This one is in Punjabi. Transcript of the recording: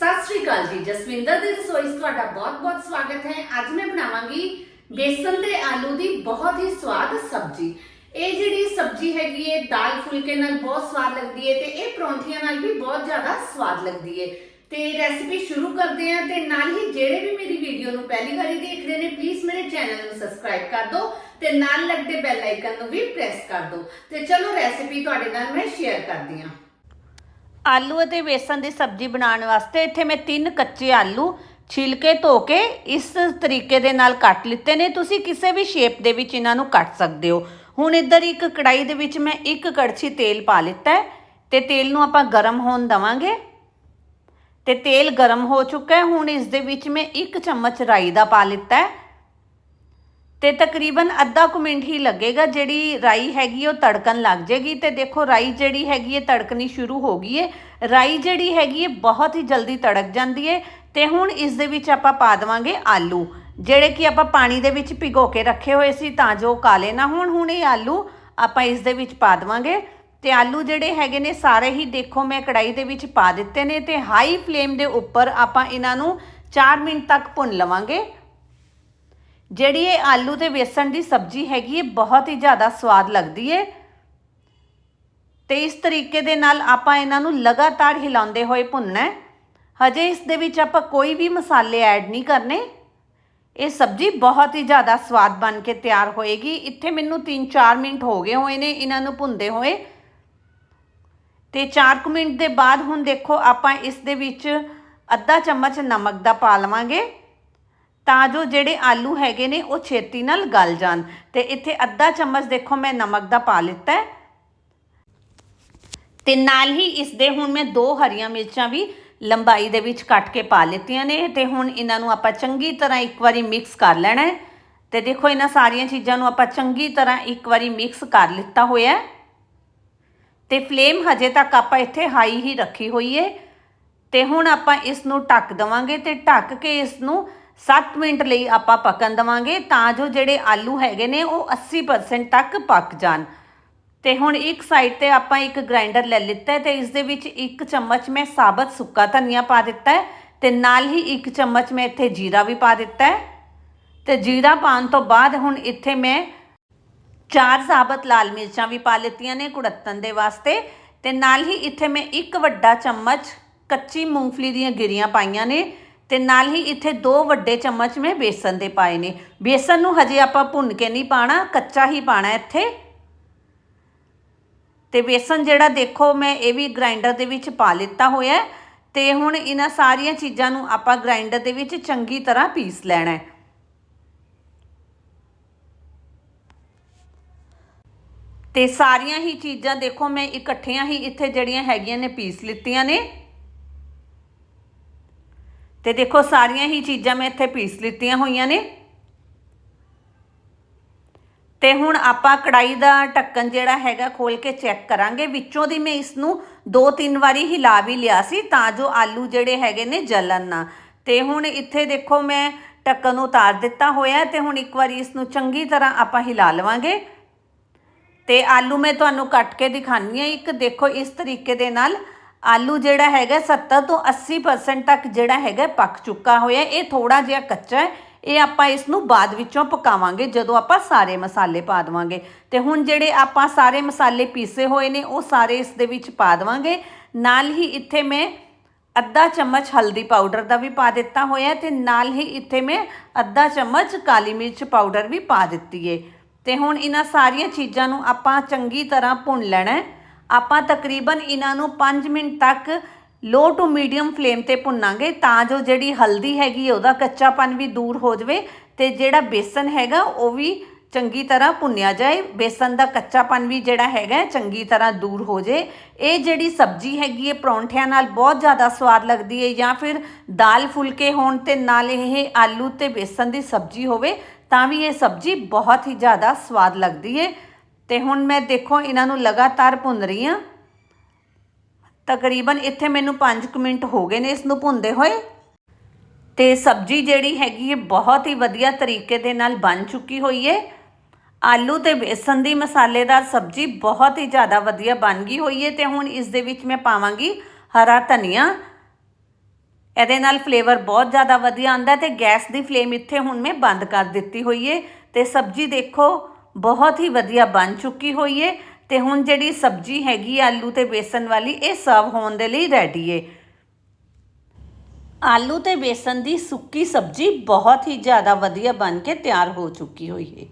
ਸਤਿ ਸ਼੍ਰੀ ਅਕਾਲ ਜੀ, ਜਸਵਿੰਦਰ ਦੀ ਰਸੋਈ 'ਚ ਤੁਹਾਡਾ ਬਹੁਤ-ਬਹੁਤ ਸਵਾਗਤ ਹੈ। ਅੱਜ ਮੈਂ ਬਣਾਵਾਂਗੀ ਬੇਸਨ ਤੇ ਆਲੂ ਦੀ ਬਹੁਤ ਹੀ ਸਵਾਦ ਸਬਜ਼ੀ। ਇਹ ਜਿਹੜੀ ਸਬਜ਼ੀ ਹੈਗੀ ਹੈ, ਦਾਲ ਫੁਲਕੇ ਨਾਲ ਬਹੁਤ ਸਵਾਦ ਲੱਗਦੀ ਹੈ ਤੇ ਇਹ ਪਰੌਂਠੀਆਂ ਨਾਲ ਵੀ ਬਹੁਤ ਜ਼ਿਆਦਾ ਸਵਾਦ ਲੱਗਦੀ ਹੈ। ਤੇ ਰੈਸਿਪੀ ਸ਼ੁਰੂ ਕਰਦੇ ਹਾਂ ਤੇ ਨਾਲ ਹੀ ਜਿਹੜੇ ਵੀ ਮੇਰੀ ਵੀਡੀਓ ਨੂੰ ਪਹਿਲੀ ਵਾਰੀ ਦੇਖ ਰਹੇ ਨੇ ਪਲੀਜ਼ ਮੇਰੇ ਚੈਨਲ ਨੂੰ ਸਬਸਕ੍ਰਾਈਬ ਕਰ ਦਿਓ ਤੇ ਨਾਲ ਲੱਗਦੇ ਬੈਲ ਆਈਕਨ ਨੂੰ ਵੀ ਪ੍ਰੈਸ ਕਰ ਦਿਓ। ਤੇ ਚਲੋ ਰੈਸਿਪੀ ਤੁਹਾਡੇ ਨਾਲ ਮੈਂ ਸ਼ੇਅਰ ਕਰਦੀ ਹਾਂ। ਆਲੂ ਅਤੇ ਬੇਸਨ ਦੀ ਸਬਜ਼ੀ ਬਣਾਉਣ ਵਾਸਤੇ ਇੱਥੇ ਮੈਂ ਤਿੰਨ ਕੱਚੇ ਆਲੂ ਛਿਲਕੇ ਧੋ ਕੇ ਇਸ ਤਰੀਕੇ ਦੇ ਨਾਲ ਕੱਟ ਲਿੱਤੇ ਨੇ। ਤੁਸੀਂ ਕਿਸੇ ਵੀ ਸ਼ੇਪ ਦੇ ਵਿੱਚ ਇਹਨਾਂ ਨੂੰ ਕੱਟ ਸਕਦੇ ਹੋ। ਹੁਣ ਇੱਧਰ ਇੱਕ ਕੜਾਈ ਦੇ ਵਿੱਚ ਮੈਂ ਇੱਕ ਕੜਛੀ ਤੇਲ ਪਾ ਲਿੱਤਾ ਹੈ ਤੇ ਤੇਲ ਨੂੰ ਆਪਾਂ ਗਰਮ ਹੋਣ ਦਵਾਂਗੇ। ਤੇ ਤੇਲ ਗਰਮ ਹੋ ਚੁੱਕਾ ਹੈ। ਹੁਣ ਇਸ ਦੇ ਵਿੱਚ ਮੈਂ ਇੱਕ ਚਮਚ ਰਾਈ ਦਾ ਪਾ ਲਿੱਤਾ ਹੈ। ਤੇ ਤਕਰੀਬਨ ਅੱਧਾ ਕੁ ਮਿੰਟ ਹੀ ਲੱਗੇਗਾ, ਜਿਹੜੀ ਰਾਈ ਹੈਗੀ ਉਹ ਤੜਕਣ ਲੱਗ ਜੇਗੀ ਤੇ ਦੇਖੋ ਰਾਈ ਜਿਹੜੀ ਹੈਗੀ ਹੈ ਤੜਕਣੀ ਸ਼ੁਰੂ ਹੋ ਗਈ ਹੈ ਰਾਈ ਜਿਹੜੀ ਹੈਗੀ ਹੈ ਬਹੁਤ ਹੀ ਜਲਦੀ ਤੜਕ ਜਾਂਦੀ ਹੈ ਤੇ ਹੁਣ ਇਸ ਦੇ ਵਿੱਚ ਆਪਾਂ ਪਾ ਦੇਵਾਂਗੇ ਆਲੂ। ਜਿਹੜੇ ਕਿ ਆਪਾਂ ਪਾਣੀ ਦੇ ਵਿੱਚ ਭਿਗੋ ਕੇ ਰੱਖੇ ਹੋਏ ਸੀ ਤਾਂ ਜੋ ਕਾਲੇ ਨਾ ਹੋਣ, ਹੁਣ ਇਹ ਆਲੂ ਆਪਾਂ ਇਸ ਦੇ ਵਿੱਚ ਪਾ ਦੇਵਾਂਗੇ। ਤੇ ਆਲੂ ਜਿਹੜੇ ਹੈਗੇ ਨੇ ਸਾਰੇ ਹੀ ਦੇਖੋ ਮੈਂ ਕੜਾਈ ਦੇ ਵਿੱਚ ਪਾ ਦਿੱਤੇ ਨੇ ਤੇ ਹਾਈ ਫਲੇਮ ਦੇ ਉੱਪਰ ਆਪਾਂ ਇਹਨਾਂ ਨੂੰ 4 ਮਿੰਟ ਤੱਕ ਭੁੰਨ ਲਵਾਂਗੇ। ਜਿਹੜੀ ਇਹ ਆਲੂ ਤੇ ਬੇਸਣ ਦੀ ਸਬਜ਼ੀ ਹੈਗੀ ਹੈ ਬਹੁਤ ਹੀ ਜ਼ਿਆਦਾ ਸਵਾਦ ਲੱਗਦੀ ਹੈ ਤੇ ਇਸ ਤਰੀਕੇ ਦੇ ਨਾਲ ਆਪਾਂ ਇਹਨਾਂ ਨੂੰ ਲਗਾਤਾਰ ਹਿਲਾਉਂਦੇ ਹੋਏ ਭੁੰਨਣਾ ਹੈ ਹਜੇ ਇਸ ਦੇ ਵਿੱਚ ਆਪਾਂ ਕੋਈ ਵੀ ਮਸਾਲੇ ਐਡ ਨਹੀਂ ਕਰਨੇ। ਇਹ ਸਬਜ਼ੀ ਬਹੁਤ ਹੀ ਜ਼ਿਆਦਾ ਸਵਾਦ ਬਣ ਕੇ ਤਿਆਰ ਹੋਏਗੀ। ਇੱਥੇ ਮੈਨੂੰ 3-4 ਮਿੰਟ ਹੋ ਗਏ ਹੋਏ ਨੇ ਇਹਨਾਂ ਨੂੰ ਭੁੰਦੇ ਹੋਏ। ਤੇ 4 ਮਿੰਟ ਦੇ ਬਾਅਦ ਹੁਣ ਦੇਖੋ ਆਪਾਂ ਇਸ ਦੇ ਵਿੱਚ ਅੱਧਾ ਚਮਚ ਨਮਕ ਦਾ ਪਾ ਲਵਾਂਗੇ। ਤਾਂ ਜੋ ਜਿਹੜੇ ਆਲੂ ਹੈਗੇ ਨੇ, ਉਹ ਛੇਤੀ ਨਾਲ ਗਲ ਜਾਣ। ਤੇ ਇੱਥੇ ਅੱਧਾ ਚਮਚ ਦੇਖੋ, ਮੈਂ ਨਮਕ ਦਾ ਪਾ ਲਿੱਤਾ ਹੈ। ਤੇ ਨਾਲ ਹੀ ਇਸ ਦੇ ਹੁਣ ਮੈਂ ਦੋ ਹਰੀਆਂ ਮਿਰਚਾਂ ਵੀ ਲੰਬਾਈ ਦੇ ਵਿੱਚ ਕੱਟ ਕੇ ਪਾ ਲਿੱਤੀਆਂ ਨੇ। ਤੇ ਹੁਣ ਇਹਨਾਂ ਨੂੰ ਆਪਾਂ ਚੰਗੀ ਤਰ੍ਹਾਂ ਇੱਕ ਵਾਰੀ ਮਿਕਸ ਕਰ ਲੈਣਾ ਹੈ। ਤੇ ਦੇਖੋ, ਇਹਨਾਂ ਸਾਰੀਆਂ ਚੀਜ਼ਾਂ ਨੂੰ ਆਪਾਂ ਚੰਗੀ ਤਰ੍ਹਾਂ ਇੱਕ ਵਾਰੀ ਮਿਕਸ ਕਰ ਲਿੱਤਾ ਹੋਇਆ ਹੈ। ਤੇ ਫਲੇਮ ਹਜੇ ਤੱਕ ਆਪਾਂ ਇੱਥੇ ਹਾਈ ਹੀ ਰੱਖੀ ਹੋਈ ਹੈ। ਤੇ ਹੁਣ ਆਪਾਂ ਇਸ ਨੂੰ ਢੱਕ ਦਵਾਂਗੇ ਤੇ ਢੱਕ ਕੇ ਇਸ ਨੂੰ 7 ਮਿੰਟ ਲਈ ਆਪਾਂ ਪੱਕਣ ਦਵਾਂਗੇ, ਤਾਂ ਜੋ ਜਿਹੜੇ ਆਲੂ ਹੈਗੇ ਨੇ ਉਹ 80% ਤੱਕ ਪੱਕ ਜਾਣ। ਤੇ ਹੁਣ ਇੱਕ ਸਾਈਡ ਤੇ ਆਪਾਂ ਇੱਕ ਗ੍ਰਾਈਂਡਰ ਲੈ ਲਿੱਤਾ ਹੈ ਤੇ ਇਸ ਦੇ ਵਿੱਚ ਇੱਕ ਚਮਚ ਮੈਂ ਸਾਬਤ ਸੁੱਕਾ ਧਨੀਆ ਪਾ ਦਿੱਤਾ ਹੈ ਤੇ ਨਾਲ ਹੀ ਇੱਕ ਚਮਚ ਮੈਂ ਇੱਥੇ ਜੀਰਾ ਵੀ ਪਾ ਦਿੱਤਾ ਹੈ। ਤੇ ਜੀਰਾ ਪਾਉਣ ਤੋਂ ਬਾਅਦ ਹੁਣ ਇੱਥੇ ਮੈਂ ਚਾਰ ਸਾਬਤ ਲਾਲ ਮਿਰਚਾਂ ਵੀ ਪਾ ਲਿੱਤੀਆਂ ਨੇ ਕੁੜੱਤਨ ਦੇ ਵਾਸਤੇ। ਤੇ ਨਾਲ ਹੀ ਇੱਥੇ ਮੈਂ ਇੱਕ ਵੱਡਾ ਚਮਚ ਕੱਚੀ ਮੂੰਗਫਲੀ ਦੀਆਂ ਗਿਰੀਆਂ ਪਾਈਆਂ ਨੇ। ਤੇ ਨਾਲ ਹੀ ਇੱਥੇ ਦੋ ਵੱਡੇ ਚਮਚ ਮੈਂ ਬੇਸਨ ਦੇ ਪਾਏ ਨੇ। ਬੇਸਨ ਨੂੰ ਹਜੇ ਆਪਾਂ ਭੁੰਨ ਕੇ ਨਹੀਂ ਪਾਣਾ, ਕੱਚਾ ਹੀ ਪਾਣਾ ਇੱਥੇ। ਤੇ ਬੇਸਨ ਜਿਹੜਾ ਦੇਖੋ, ਮੈਂ ਇਹ ਵੀ ਗ੍ਰਾਈਂਡਰ ਦੇ ਵਿੱਚ ਪਾ ਲਿੱਤਾ ਹੋਇਆ ਹੈ ਤੇ ਹੁਣ ਇਹਨਾਂ ਸਾਰੀਆਂ ਚੀਜ਼ਾਂ ਨੂੰ ਆਪਾਂ ਗ੍ਰਾਈਂਡਰ ਦੇ ਵਿੱਚ ਚੰਗੀ ਤਰ੍ਹਾਂ ਪੀਸ ਲੈਣਾ ਹੈ। ਤੇ ਸਾਰੀਆਂ ਹੀ ਚੀਜ਼ਾਂ ਦੇਖੋ, ਮੈਂ ਇਕੱਠੀਆਂ ਹੀ ਇੱਥੇ ਜਿਹੜੀਆਂ ਹੈਗੀਆਂ ਨੇ, ਪੀਸ ਲਿੱਤੀਆਂ ਨੇ। ਤੇ ਦੇਖੋ ਸਾਰੀਆਂ ਹੀ ਚੀਜ਼ਾਂ ਮੈਂ ਇੱਥੇ ਪੀਸ ਲਿੱਤੀਆਂ ਹੋਈਆਂ ਨੇ। ਤੇ ਹੁਣ ਆਪਾਂ ਕੜਾਈ ਦਾ ਢੱਕਣ ਜਿਹੜਾ ਹੈਗਾ ਖੋਲ ਕੇ ਚੈੱਕ ਕਰਾਂਗੇ। ਵਿੱਚੋਂ ਦੀ ਮੈਂ ਇਸ ਨੂੰ ਦੋ ਤਿੰਨ ਵਾਰੀ ਹਿਲਾ ਵੀ ਲਿਆ ਸੀ ਤਾਂ ਜੋ ਆਲੂ ਜਿਹੜੇ ਹੈਗੇ ਨੇ ਜਲਣ ਨਾ। ਤੇ ਹੁਣ ਇੱਥੇ ਦੇਖੋ ਮੈਂ ਢੱਕਣ ਨੂੰ ਉਤਾਰ ਦਿੱਤਾ ਹੋਇਆ ਤੇ ਹੁਣ ਇੱਕ ਵਾਰੀ ਇਸ ਨੂੰ ਚੰਗੀ ਤਰ੍ਹਾਂ ਆਪਾਂ ਹਿਲਾ ਲਵਾਂਗੇ। ਤੇ ਆਲੂ ਮੈਂ ਤੁਹਾਨੂੰ ਕੱਟ ਕੇ ਦਿਖਾਨੀ ਆ ਇੱਕ ਦੇਖੋ ਇਸ ਤਰੀਕੇ ਦੇ ਨਾਲ ਆਲੂ ਜਿਹੜਾ ਹੈਗਾ 70 ਤੋਂ 80% ਤੱਕ ਜਿਹੜਾ ਹੈਗਾ ਪੱਕ ਚੁੱਕਾ ਹੋਇਆ। ਇਹ ਥੋੜਾ ਜਿਹਾ ਕੱਚਾ ਹੈ। ਇਹ ਆਪਾਂ ਇਸ ਨੂੰ ਬਾਅਦ ਵਿੱਚੋਂ ਪਕਾਵਾਂਗੇ, ਜਦੋਂ ਆਪਾਂ ਸਾਰੇ ਮਸਾਲੇ ਪਾ ਦੇਵਾਂਗੇ। ਤੇ ਹੁਣ ਜਿਹੜੇ ਆਪਾਂ ਸਾਰੇ ਮਸਾਲੇ ਪੀਸੇ ਹੋਏ ਨੇ, ਉਹ ਸਾਰੇ ਇਸ ਦੇ ਵਿੱਚ ਪਾ ਦੇਵਾਂਗੇ। ਨਾਲ ਹੀ ਇੱਥੇ ਮੈਂ ਅੱਧਾ ਚਮਚ ਹਲਦੀ ਪਾਊਡਰ ਦਾ ਵੀ ਪਾ ਦਿੱਤਾ ਹੋਇਆ ਤੇ ਨਾਲ ਹੀ ਇੱਥੇ ਮੈਂ ਅੱਧਾ ਚਮਚ ਕਾਲੀ ਮਿਰਚ ਪਾਊਡਰ ਵੀ ਪਾ ਦਿੱਤੀ ਏ ਤੇ ਹੁਣ ਇਹਨਾਂ ਸਾਰੀਆਂ ਚੀਜ਼ਾਂ ਨੂੰ ਆਪਾਂ ਚੰਗੀ ਤਰ੍ਹਾਂ ਭੁੰਨ ਲੈਣਾ ਹੈ। ਆਪਾਂ ਤਕਰੀਬਨ ਇਹਨਾਂ ਨੂੰ 5 ਮਿੰਟ ਤੱਕ ਲੋ ਟੂ ਮੀਡੀਅਮ ਫਲੇਮ ਤੇ ਭੁੰਨਾਂਗੇ ਤਾਂ ਜੋ ਜਿਹੜੀ ਹਲਦੀ ਹੈਗੀ ਹੈ, ਉਹਦਾ ਕੱਚਾਪਨ ਵੀ ਦੂਰ ਹੋ ਜਾਵੇ ਤੇ ਜਿਹੜਾ ਬੇਸਨ ਹੈਗਾ ਉਹ ਵੀ ਚੰਗੀ ਤਰ੍ਹਾਂ ਭੁੰਨਿਆ ਜਾਏ। ਬੇਸਨ ਦਾ ਕੱਚਾਪਨ ਵੀ ਜਿਹੜਾ ਹੈਗਾ ਚੰਗੀ ਤਰ੍ਹਾਂ ਦੂਰ ਹੋ ਜੇ ਇਹ ਜਿਹੜੀ ਸਬਜ਼ੀ ਹੈਗੀ ਹੈ ਪਰੌਂਠਿਆਂ ਨਾਲ ਬਹੁਤ ਜ਼ਿਆਦਾ ਸਵਾਦ ਲੱਗਦੀ ਹੈ ਜਾਂ ਫਿਰ ਦਾਲ ਫੁਲਕੇ ਹੋਣ ਤੇ ਨਾਲ ਇਹ ਆਲੂ ਤੇ ਬੇਸਨ ਦੀ ਸਬਜ਼ੀ ਹੋਵੇ ਤਾਂ ਵੀ ਇਹ ਸਬਜ਼ੀ ਬਹੁਤ ਹੀ ਜ਼ਿਆਦਾ ਸਵਾਦ ਲੱਗਦੀ ਹੈ। ਤੇ ਹੁਣ ਮੈਂ ਦੇਖੋ, ਇਹਨਾਂ ਨੂੰ ਲਗਾਤਾਰ ਭੁੰਨ ਰਹੀ ਹਾਂ। ਤਕਰੀਬਨ ਇੱਥੇ ਮੈਨੂੰ 5 ਮਿੰਟ ਹੋ ਗਏ ਨੇ ਇਸ ਨੂੰ ਭੁੰਦੇ ਹੋਏ। ਤੇ ਸਬਜ਼ੀ ਜਿਹੜੀ ਹੈਗੀ ਹੈ ਬਹੁਤ ਹੀ ਵਧੀਆ ਤਰੀਕੇ ਦੇ ਨਾਲ ਬਣ ਚੁੱਕੀ ਹੋਈ ਹੈ ਆਲੂ ਤੇ ਬੇਸਨ ਦੀ ਮਸਾਲੇਦਾਰ ਸਬਜ਼ੀ ਬਹੁਤ ਹੀ ਜ਼ਿਆਦਾ ਵਧੀਆ ਬਣ ਗਈ ਹੋਈ ਹੈ ਤੇ ਹੁਣ ਇਸ ਦੇ ਵਿੱਚ ਮੈਂ ਪਾਵਾਂਗੀ ਹਰਾ ਧਨੀਆ। ਇਹਦੇ ਨਾਲ ਫਲੇਵਰ ਬਹੁਤ ਜ਼ਿਆਦਾ ਵਧੀਆ ਆਉਂਦਾ ਤੇ ਗੈਸ ਦੀ ਫਲੇਮ ਇੱਥੇ ਹੁਣ ਮੈਂ ਬੰਦ ਕਰ ਦਿੱਤੀ ਹੋਈ ਹੈ ਤੇ ਸਬਜ਼ੀ ਦੇਖੋ ਬਹੁਤ ਹੀ ਵਧੀਆ ਬਣ ਚੁੱਕੀ ਹੋਈ ਏ। ਤੇ ਹੁਣ ਜਿਹੜੀ ਸਬਜ਼ੀ ਹੈਗੀ ਆ ਆਲੂ ਤੇ ਬੇਸਨ ਵਾਲੀ, ਇਹ ਸਰਵ ਹੋਣ ਦੇ ਲਈ ਰੈਡੀ ਏ। ਆਲੂ ਤੇ ਬੇਸਨ ਦੀ ਸੁੱਕੀ ਸਬਜ਼ੀ ਬਹੁਤ ਹੀ ਜ਼ਿਆਦਾ ਵਧੀਆ ਬਣ ਕੇ ਤਿਆਰ ਹੋ ਚੁੱਕੀ ਹੋਈ ਹੈ